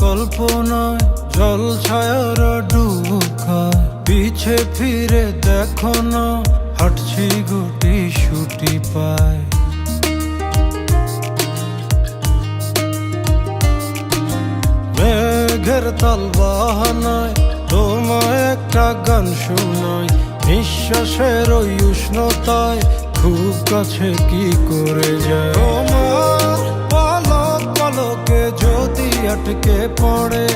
কল্পনায় জল ছায়ার ডুব খায় পিছে ফিরে দেখো না, হাঁটছি গুটি শুটি পায়। মেঘের তাল তোমায় একটা গান শোনাই। নিঃশ্বাসের ওই উষ্ণতায় খুব কাছে কি করে যায়? তোমার পলক পলকে যদি আটকে পড়ে,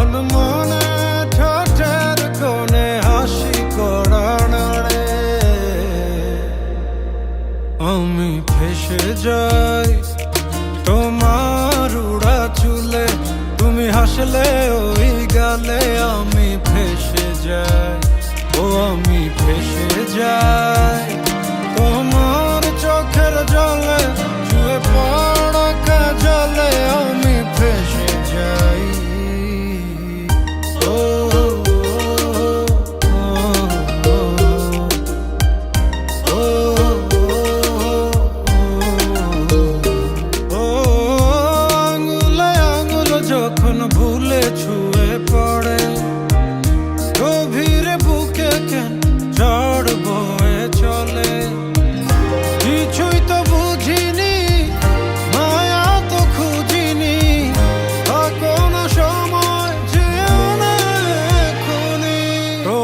আনমনে ঠাটের কোণে হাসি করা আমি ফেসে যাই তোমার উড়া চুলে, তুমি হাসলে ওই গালে আমি ফেসে যাই ও আমি ফেসে যাই।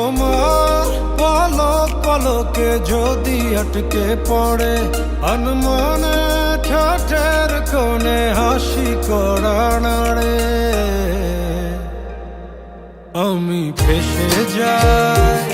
তোমার পলক পলকে যদি আটকে পড়ে অনমনে ঠাটের কোণে হাসি করানারে আমি ফেসে যাই